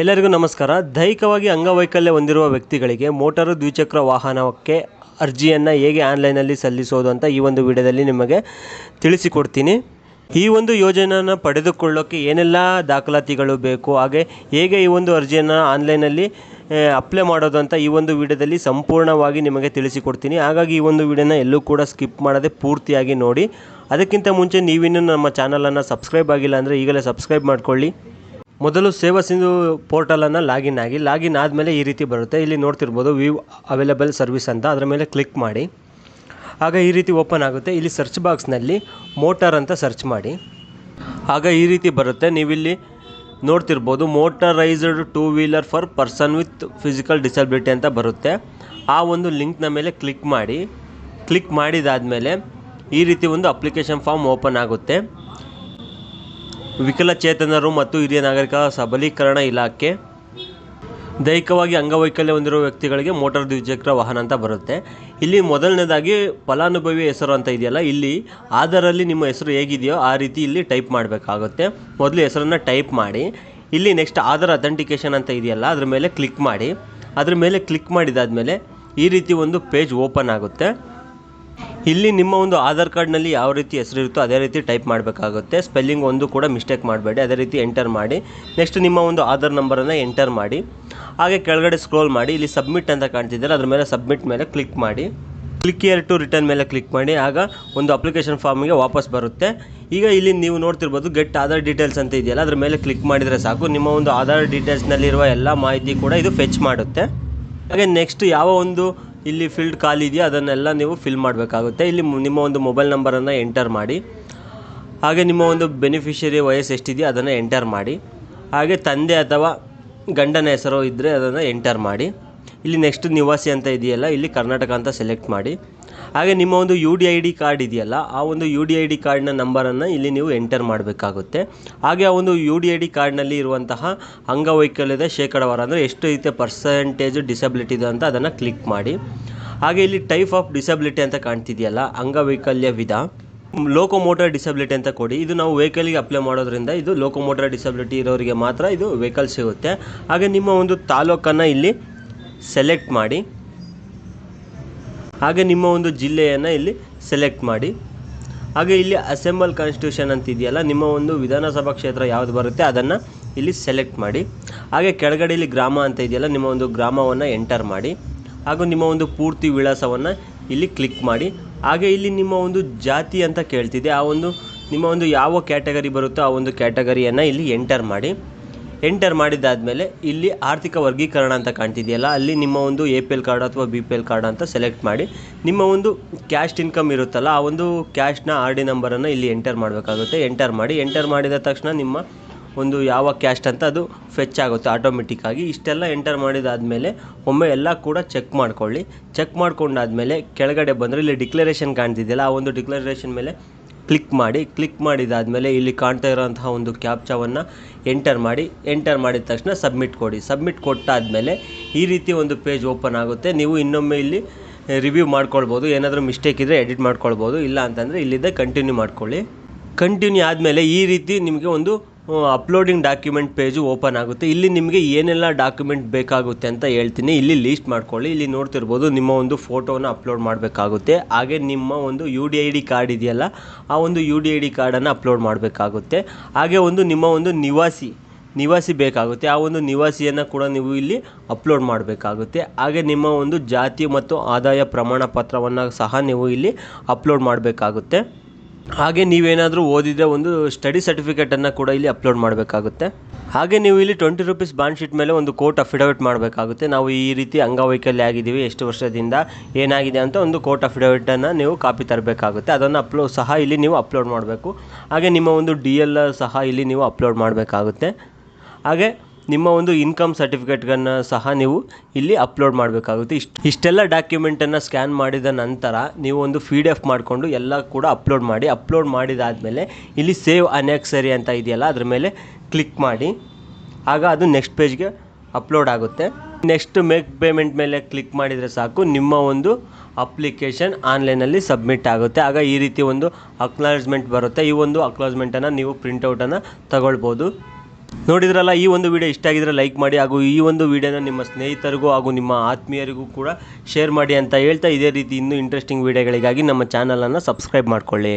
ಎಲ್ಲರಿಗೂ ನಮಸ್ಕಾರ. ದೈಹಿಕವಾಗಿ ಅಂಗವೈಕಲ್ಯ ಹೊಂದಿರುವ ವ್ಯಕ್ತಿಗಳಿಗೆ ಮೋಟಾರು ದ್ವಿಚಕ್ರ ವಾಹನಕ್ಕೆ ಅರ್ಜಿಯನ್ನು ಹೇಗೆ ಆನ್ಲೈನಲ್ಲಿ ಸಲ್ಲಿಸೋದು ಅಂತ ಈ ಒಂದು ವಿಡಿಯೋದಲ್ಲಿ ನಿಮಗೆ ತಿಳಿಸಿಕೊಡ್ತೀನಿ. ಈ ಒಂದು ಯೋಜನೆಯನ್ನು ಪಡೆದುಕೊಳ್ಳೋಕ್ಕೆ ಏನೆಲ್ಲ ದಾಖಲಾತಿಗಳು ಬೇಕು, ಹಾಗೆ ಹೇಗೆ ಈ ಒಂದು ಅರ್ಜಿಯನ್ನು ಆನ್ಲೈನಲ್ಲಿ ಅಪ್ಲೈ ಮಾಡೋದು ಅಂತ ಈ ಒಂದು ವಿಡಿಯೋದಲ್ಲಿ ಸಂಪೂರ್ಣವಾಗಿ ನಿಮಗೆ ತಿಳಿಸಿಕೊಡ್ತೀನಿ. ಹಾಗಾಗಿ ಈ ಒಂದು ವಿಡಿಯೋನ ಎಲ್ಲೂ ಕೂಡ ಸ್ಕಿಪ್ ಮಾಡದೆ ಪೂರ್ತಿಯಾಗಿ ನೋಡಿ. ಅದಕ್ಕಿಂತ ಮುಂಚೆ ನೀವಿನ್ನೂ ನಮ್ಮ ಚಾನಲನ್ನು ಸಬ್ಸ್ಕ್ರೈಬ್ ಆಗಿಲ್ಲ ಅಂದರೆ ಈಗಲೇ ಸಬ್ಸ್ಕ್ರೈಬ್ ಮಾಡ್ಕೊಳ್ಳಿ. ಮೊದಲು ಸೇವಾ ಸಿಂಧು ಪೋರ್ಟಲನ್ನು ಲಾಗಿನ್ ಆಗಿ ಲಾಗಿನ್ ಆದಮೇಲೆ ಈ ರೀತಿ ಬರುತ್ತೆ. ಇಲ್ಲಿ ನೋಡ್ತಿರ್ಬೋದು ವ್ಯೂ ಅವೈಲೇಬಲ್ ಸರ್ವಿಸ್ ಅಂತ. ಅದರ ಮೇಲೆ ಕ್ಲಿಕ್ ಮಾಡಿ. ಆಗ ಈ ರೀತಿ ಓಪನ್ ಆಗುತ್ತೆ. ಇಲ್ಲಿ ಸರ್ಚ್ ಬಾಕ್ಸ್ನಲ್ಲಿ ಮೋಟಾರ್ ಅಂತ ಸರ್ಚ್ ಮಾಡಿ. ಆಗ ಈ ರೀತಿ ಬರುತ್ತೆ. ನೀವಿಲ್ಲಿ ನೋಡ್ತಿರ್ಬೋದು motorised two wheeler for person with physical disability ಅಂತ ಬರುತ್ತೆ. ಆ ಒಂದು ಲಿಂಕ್ನ ಮೇಲೆ ಕ್ಲಿಕ್ ಮಾಡಿ. ಕ್ಲಿಕ್ ಮಾಡಿದಾದಮೇಲೆ ಈ ರೀತಿ ಒಂದು ಅಪ್ಲಿಕೇಶನ್ ಫಾರ್ಮ್ ಓಪನ್ ಆಗುತ್ತೆ. ವಿಕಲಚೇತನರು ಮತ್ತು ಹಿರಿಯ ನಾಗರಿಕ ಸಬಲೀಕರಣ ಇಲಾಖೆ. ದೈಹಿಕವಾಗಿ ಅಂಗವೈಕಲ್ಯ ಹೊಂದಿರುವ ವ್ಯಕ್ತಿಗಳಿಗೆ ಮೋಟಾರ್ ದ್ವಿಚಕ್ರ ವಾಹನ ಅಂತ ಬರುತ್ತೆ. ಇಲ್ಲಿ ಮೊದಲನೇದಾಗಿ ಫಲಾನುಭವಿ ಹೆಸರು ಅಂತ ಇದೆಯಲ್ಲ, ಇಲ್ಲಿ ಆಧಾರಲ್ಲಿ ನಿಮ್ಮ ಹೆಸರು ಹೇಗಿದೆಯೋ ಆ ರೀತಿ ಇಲ್ಲಿ ಟೈಪ್ ಮಾಡಬೇಕಾಗುತ್ತೆ. ಮೊದಲು ಹೆಸರನ್ನು ಟೈಪ್ ಮಾಡಿ. ಇಲ್ಲಿ ನೆಕ್ಸ್ಟ್ ಆಧಾರ್ ಅಥೆಂಟಿಕೇಶನ್ ಅಂತ ಇದೆಯಲ್ಲ, ಅದ್ರ ಮೇಲೆ ಕ್ಲಿಕ್ ಮಾಡಿ. ಅದ್ರ ಮೇಲೆ ಕ್ಲಿಕ್ ಮಾಡಿದಾದಮೇಲೆ ಈ ರೀತಿ ಒಂದು ಪೇಜ್ ಓಪನ್ ಆಗುತ್ತೆ. ಇಲ್ಲಿ ನಿಮ್ಮ ಒಂದು ಆಧಾರ್ ಕಾರ್ಡ್ನಲ್ಲಿ ಯಾವ ರೀತಿ ಹೆಸರು ಇರುತ್ತೋ ಅದೇ ರೀತಿ ಟೈಪ್ ಮಾಡಬೇಕಾಗುತ್ತೆ. ಸ್ಪೆಲ್ಲಿಂಗ್ ಒಂದು ಕೂಡ ಮಿಸ್ಟೇಕ್ ಮಾಡಬೇಡಿ. ಅದೇ ರೀತಿ ಎಂಟರ್ ಮಾಡಿ. ನೆಕ್ಸ್ಟ್ ನಿಮ್ಮ ಒಂದು ಆಧಾರ್ ನಂಬರನ್ನು ಎಂಟರ್ ಮಾಡಿ. ಹಾಗೆ ಕೆಳಗಡೆ ಸ್ಕ್ರೋಲ್ ಮಾಡಿ. ಇಲ್ಲಿ ಸಬ್ಮಿಟ್ ಅಂತ ಕಾಣ್ತಿದ್ದಾರೆ ಅದ್ರ ಮೇಲೆ ಸಬ್ಮಿಟ್ ಮೇಲೆ ಕ್ಲಿಕ್ ಮಾಡಿ. ಕ್ಲಿಕ್ ಇಯರ್ ಟು ರಿಟರ್ನ್ ಮೇಲೆ ಕ್ಲಿಕ್ ಮಾಡಿ. ಆಗ ಒಂದು ಅಪ್ಲಿಕೇಶನ್ ಫಾರ್ಮಿಗೆ ವಾಪಸ್ ಬರುತ್ತೆ. ಈಗ ಇಲ್ಲಿ ನೀವು ನೋಡ್ತಿರ್ಬೋದು, ಗೆಟ್ ಆಧಾರ್ ಡೀಟೇಲ್ಸ್ ಅಂತ ಇದೆಯಲ್ಲ, ಅದ್ರ ಮೇಲೆ ಕ್ಲಿಕ್ ಮಾಡಿದರೆ ಸಾಕು. ನಿಮ್ಮ ಒಂದು ಆಧಾರ್ ಡೀಟೇಲ್ಸ್ನಲ್ಲಿರುವ ಎಲ್ಲ ಮಾಹಿತಿ ಕೂಡ ಇದು ಫೆಚ್ ಮಾಡುತ್ತೆ. ಹಾಗೆ ನೆಕ್ಸ್ಟ್ ಯಾವ ಒಂದು ಇಲ್ಲಿ ಫೀಲ್ಡ್ ಖಾಲಿ ಇದೆಯೋ? ಅದನ್ನೆಲ್ಲ ನೀವು ಫಿಲ್ ಮಾಡಬೇಕಾಗುತ್ತೆ. ಇಲ್ಲಿ ನಿಮ್ಮ ಒಂದು ಮೊಬೈಲ್ ನಂಬರನ್ನು ಎಂಟರ್ ಮಾಡಿ. ಹಾಗೆ ನಿಮ್ಮ ಒಂದು ಬೆನಿಫಿಷರಿ ವಯಸ್ಸು ಎಷ್ಟಿದೆಯೋ ಅದನ್ನು ಎಂಟರ್ ಮಾಡಿ. ಹಾಗೆ ತಂದೆ ಅಥವಾ ಗಂಡನ ಹೆಸರು ಇದ್ದರೆ ಅದನ್ನು ಎಂಟರ್ ಮಾಡಿ. ಇಲ್ಲಿ ನೆಕ್ಸ್ಟ್ ನಿವಾಸಿ ಅಂತ ಇದೆಯಲ್ಲ, ಇಲ್ಲಿ ಕರ್ನಾಟಕ ಅಂತ ಸೆಲೆಕ್ಟ್ ಮಾಡಿ. ಹಾಗೆ ನಿಮ್ಮ ಒಂದು U D I D card ಇದೆಯಲ್ಲ, ಆ ಒಂದು ಯು ಡಿ ಐ ಡಿ ಕಾರ್ಡ್ನ ನಂಬರನ್ನು ಇಲ್ಲಿ ನೀವು ಎಂಟರ್ ಮಾಡಬೇಕಾಗುತ್ತೆ. ಹಾಗೆ ಆ ಒಂದು ಯು ಡಿ ಐ ಡಿ ಕಾರ್ಡ್ನಲ್ಲಿ ಇರುವಂತಹ ಅಂಗವೈಕಲ್ಯದ ಶೇಕಡವಾರ ಅಂದರೆ ಎಷ್ಟು ಐತೆ ಪರ್ಸೆಂಟೇಜ್ ಡಿಸಬಿಲಿಟಿ ಇದೆ ಅಂತ ಅದನ್ನು ಕ್ಲಿಕ್ ಮಾಡಿ. ಹಾಗೆ ಇಲ್ಲಿ ಟೈಪ್ ಆಫ್ ಡಿಸಬಿಲಿಟಿ ಅಂತ ಕಾಣ್ತಿದೆಯಲ್ಲ, ಅಂಗವೈಕಲ್ಯ ವಿಧ. ಲೋಕೋಮೋಟರ್ ಡಿಸಬಿಲಿಟಿ ಅಂತ ಕೊಡಿ. ಇದು ನಾವು ವೆಹಿಕಲ್ಗೆ ಅಪ್ಲೈ ಮಾಡೋದ್ರಿಂದ ಇದು ಲೋಕೋಮೋಟರ್ ಡಿಸಬಿಲಿಟಿ ಇರೋರಿಗೆ ಮಾತ್ರ ಇದು ವೆಹಿಕಲ್ ಸಿಗುತ್ತೆ. ಹಾಗೆ ನಿಮ್ಮ ಒಂದು ತಾಲೂಕನ್ನು ಇಲ್ಲಿ ಸೆಲೆಕ್ಟ್ ಮಾಡಿ. ಹಾಗೆ ನಿಮ್ಮ ಒಂದು ಜಿಲ್ಲೆಯನ್ನು ಇಲ್ಲಿ ಸೆಲೆಕ್ಟ್ ಮಾಡಿ. ಹಾಗೆ ಇಲ್ಲಿ ಅಸೆಂಬಲ್ ಕಾನ್ಸ್ಟಿಟ್ಯೂಷನ್ ಅಂತ ಇದೆಯಲ್ಲ ನಿಮ್ಮ ಒಂದು ವಿಧಾನಸಭಾ ಕ್ಷೇತ್ರ ಯಾವುದು ಬರುತ್ತೆ ಅದನ್ನು ಇಲ್ಲಿ ಸೆಲೆಕ್ಟ್ ಮಾಡಿ. ಹಾಗೆ ಕೆಳಗಡೆ ಇಲ್ಲಿ ಗ್ರಾಮ ಅಂತ ಇದೆಯಲ್ಲ, ನಿಮ್ಮ ಒಂದು ಗ್ರಾಮವನ್ನು ಎಂಟರ್ ಮಾಡಿ. ಹಾಗೂ ನಿಮ್ಮ ಒಂದು ಪೂರ್ತಿ ವಿಳಾಸವನ್ನು ಇಲ್ಲಿ ಕ್ಲಿಕ್ ಮಾಡಿ. ಹಾಗೆ ಇಲ್ಲಿ ನಿಮ್ಮ ಒಂದು ಜಾತಿ ಅಂತ ಕೇಳ್ತಿದೆ, ಆ ಒಂದು ನಿಮ್ಮ ಒಂದು ಯಾವ ಕ್ಯಾಟಗರಿ ಬರುತ್ತೋ ಆ ಒಂದು ಕ್ಯಾಟಗರಿಯನ್ನು ಇಲ್ಲಿ ಎಂಟರ್ ಮಾಡಿ. ಎಂಟರ್ ಮಾಡಿದ್ದಾದಮೇಲೆ ಇಲ್ಲಿ ಆರ್ಥಿಕ ವರ್ಗೀಕರಣ ಅಂತ ಕಾಣ್ತಿದೆಯಲ್ಲ, ಅಲ್ಲಿ ನಿಮ್ಮ ಒಂದು ಎ ಪಿ ಎಲ್ ಕಾರ್ಡ್ ಅಥವಾ ಬಿ ಪಿ ಎಲ್ ಕಾರ್ಡ್ ಅಂತ ಸೆಲೆಕ್ಟ್ ಮಾಡಿ, ನಿಮ್ಮ ಒಂದು ಕ್ಯಾಶ್ ಇನ್ಕಮ್ ಇರುತ್ತಲ್ಲ, ಆ ಒಂದು ಕ್ಯಾಶ್ನ ಆರ್ ಡಿ ನಂಬರನ್ನು ಇಲ್ಲಿ ಎಂಟರ್ ಮಾಡಬೇಕಾಗುತ್ತೆ. ಎಂಟರ್ ಮಾಡಿ ಎಂಟರ್ ಮಾಡಿದ ತಕ್ಷಣ ನಿಮ್ಮ ಒಂದು ಯಾವ ಕ್ಯಾಸ್ಟ್ ಅಂತ ಅದು ಫೆಚ್ ಆಗುತ್ತೆ ಆಟೋಮೆಟಿಕ್ಕಾಗಿ ಇಷ್ಟೆಲ್ಲ ಎಂಟರ್ ಮಾಡಿದಾದಮೇಲೆ ಒಮ್ಮೆ ಎಲ್ಲ ಕೂಡ ಚೆಕ್ ಮಾಡ್ಕೊಳ್ಳಿ. ಚೆಕ್ ಮಾಡ್ಕೊಂಡಾದ್ಮೇಲೆ ಕೆಳಗಡೆ ಬಂದರೆ ಇಲ್ಲಿ ಡಿಕ್ಲರೇಷನ್ ಕಾಣ್ತಿದೆಯಲ್ಲ, ಆ ಒಂದು ಡಿಕ್ಲರೇಷನ್ ಮೇಲೆ ಕ್ಲಿಕ್ ಮಾಡಿ ಕ್ಲಿಕ್ ಮಾಡಿದಾದಮೇಲೆ ಇಲ್ಲಿ ಕಾಣ್ತಾ ಇರೋಂತಹ ಒಂದು ಕ್ಯಾಪ್ಚಾವನ್ನು ಎಂಟರ್ ಮಾಡಿ ಎಂಟರ್ ಮಾಡಿದ ತಕ್ಷಣ ಸಬ್ಮಿಟ್ ಕೊಡಿ. ಸಬ್ಮಿಟ್ ಕೊಟ್ಟಾದಮೇಲೆ ಈ ರೀತಿ ಒಂದು ಪೇಜ್ ಓಪನ್ ಆಗುತ್ತೆ. ನೀವು ಇನ್ನೊಮ್ಮೆ ಇಲ್ಲಿ ರಿವ್ಯೂ ಮಾಡ್ಕೊಳ್ಬೋದು. ಏನಾದರೂ ಮಿಸ್ಟೇಕ್ ಇದ್ದರೆ ಎಡಿಟ್ ಮಾಡ್ಕೊಳ್ಬೋದು. ಇಲ್ಲ ಅಂತಂದರೆ ಇಲ್ಲಿದ್ದ ಕಂಟಿನ್ಯೂ ಮಾಡ್ಕೊಳ್ಳಿ. ಕಂಟಿನ್ಯೂ ಆದಮೇಲೆ ಈ ರೀತಿ ನಿಮಗೆ ಒಂದು ಅಪ್ಲೋಡಿಂಗ್ ಡಾಕ್ಯುಮೆಂಟ್ ಪೇಜು ಓಪನ್ ಆಗುತ್ತೆ. ಇಲ್ಲಿ ನಿಮಗೆ ಏನೆಲ್ಲ ಡಾಕ್ಯುಮೆಂಟ್ ಬೇಕಾಗುತ್ತೆ ಅಂತ ಹೇಳ್ತೀನಿ. ಇಲ್ಲಿ ಲೀಸ್ಟ್ ಮಾಡ್ಕೊಳ್ಳಿ. ಇಲ್ಲಿ ನೋಡ್ತಿರ್ಬೋದು ನಿಮ್ಮ ಒಂದು ಫೋಟೋನ ಅಪ್ಲೋಡ್ ಮಾಡಬೇಕಾಗುತ್ತೆ. ಹಾಗೆ ನಿಮ್ಮ ಒಂದು U D I D card ಇದೆಯಲ್ಲ, ಆ ಒಂದು ಯು ಡಿ ಐ ಡಿ ಕಾರ್ಡನ್ನು ಅಪ್ಲೋಡ್ ಮಾಡಬೇಕಾಗುತ್ತೆ. ಹಾಗೆ ಒಂದು ನಿಮ್ಮ ಒಂದು ನಿವಾಸಿ ನಿವಾಸಿ ಬೇಕಾಗುತ್ತೆ. ಆ ಒಂದು ನಿವಾಸಿಯನ್ನು ಕೂಡ ನೀವು ಇಲ್ಲಿ ಅಪ್ಲೋಡ್ ಮಾಡಬೇಕಾಗುತ್ತೆ. ಹಾಗೆ ನಿಮ್ಮ ಒಂದು ಜಾತಿ ಮತ್ತು ಆದಾಯ ಪ್ರಮಾಣ ಪತ್ರವನ್ನು ಸಹ ನೀವು ಇಲ್ಲಿ ಅಪ್ಲೋಡ್ ಮಾಡಬೇಕಾಗುತ್ತೆ. ಹಾಗೆ ನೀವೇನಾದರೂ ಓದಿದರೆ ಒಂದು ಸ್ಟಡಿ ಸರ್ಟಿಫಿಕೇಟನ್ನು ಕೂಡ ಇಲ್ಲಿ ಅಪ್ಲೋಡ್ ಮಾಡಬೇಕಾಗುತ್ತೆ. ಹಾಗೆ ನೀವು ಇಲ್ಲಿ ಟ್ವೆಂಟಿ ರುಪೀಸ್ ಬಾಂಡ್ ಶೀಟ್ ಮೇಲೆ ಒಂದು ಕೋರ್ಟ್ ಅಫಿಡವಿಟ್ ಮಾಡಬೇಕಾಗುತ್ತೆ. ನಾವು ಈ ರೀತಿ ಅಂಗವೈಕಲ್ಯ ಆಗಿದ್ದೀವಿ, ಎಷ್ಟು ವರ್ಷದಿಂದ ಏನಾಗಿದೆ ಅಂತ ಒಂದು ಕೋರ್ಟ್ ಅಫಿಡವಿಟನ್ನು ನೀವು ಕಾಪಿ ತರಬೇಕಾಗುತ್ತೆ. ಅದನ್ನು ಅಪ್ಲೋ, ಸಹ ಇಲ್ಲಿ ನೀವು ಅಪ್ಲೋಡ್ ಮಾಡಬೇಕು. ಹಾಗೆ ನಿಮ್ಮ ಒಂದು ಡಿ ಎಲ್ ಸಹ ಇಲ್ಲಿ ನೀವು ಅಪ್ಲೋಡ್ ಮಾಡಬೇಕಾಗುತ್ತೆ. ಹಾಗೆ ನಿಮ್ಮ ಒಂದು ಇನ್ಕಮ್ ಸರ್ಟಿಫಿಕೇಟ್ಗಳನ್ನು ಸಹ ನೀವು ಇಲ್ಲಿ ಅಪ್ಲೋಡ್ ಮಾಡಬೇಕಾಗುತ್ತೆ. ಇಷ್ಟು, ಇಷ್ಟೆಲ್ಲ ಡಾಕ್ಯುಮೆಂಟನ್ನು ಸ್ಕ್ಯಾನ್ ಮಾಡಿದ ನಂತರ ನೀವು ಒಂದು ಪಿ ಡಿ ಎಫ್ ಮಾಡಿಕೊಂಡು ಎಲ್ಲ ಕೂಡ ಅಪ್ಲೋಡ್ ಮಾಡಿ. ಅಪ್ಲೋಡ್ ಮಾಡಿದಾದಮೇಲೆ ಇಲ್ಲಿ ಸೇವ್ ಅನೆಕ್ಸರಿ ಅಂತ ಇದೆಯಲ್ಲ, ಅದ್ರ ಮೇಲೆ ಕ್ಲಿಕ್ ಮಾಡಿ. ಆಗ ಅದು ನೆಕ್ಸ್ಟ್ ಪೇಜ್ಗೆ ಅಪ್ಲೋಡ್ ಆಗುತ್ತೆ. ನೆಕ್ಸ್ಟ್ ಮೇಕ್ ಪೇಮೆಂಟ್ ಮೇಲೆ ಕ್ಲಿಕ್ ಮಾಡಿದರೆ ಸಾಕು, ನಿಮ್ಮ ಒಂದು ಅಪ್ಲಿಕೇಶನ್ ಆನ್ಲೈನಲ್ಲಿ ಸಬ್ಮಿಟ್ ಆಗುತ್ತೆ. ಆಗ ಈ ರೀತಿ ಒಂದು ಅಕ್ನಾಲಜ್ಮೆಂಟ್ ಬರುತ್ತೆ. ಈ ಒಂದು ಅಕ್ನಾಲಜ್ಮೆಂಟನ್ನು ನೀವು ಪ್ರಿಂಟೌಟನ್ನು ತಗೊಳ್ಬೋದು. ನೋಡಿದ್ರಲ್ಲ, ಈ ಒಂದು ವಿಡಿಯೋ ಇಷ್ಟ ಆಗಿದ್ರೆ ಲೈಕ್ ಮಾಡಿ ಹಾಗೂ ಈ ಒಂದು ವಿಡಿಯೋನ ನಿಮ್ಮ ಸ್ನೇಹಿತರಿಗೂ ಹಾಗೂ ನಿಮ್ಮ ಆತ್ಮೀಯರಿಗೂ ಕೂಡ ಶೇರ್ ಮಾಡಿ ಅಂತ ಹೇಳ್ತಾ ಇದೇ ರೀತಿ ಇನ್ನೂ ಇಂಟ್ರೆಸ್ಟಿಂಗ್ ವಿಡಿಯೋಗಳಿಗಾಗಿ ನಮ್ಮ ಚಾನಲನ್ನು ಸಬ್ಸ್ಕ್ರೈಬ್ ಮಾಡ್ಕೊಳ್ಳಿ.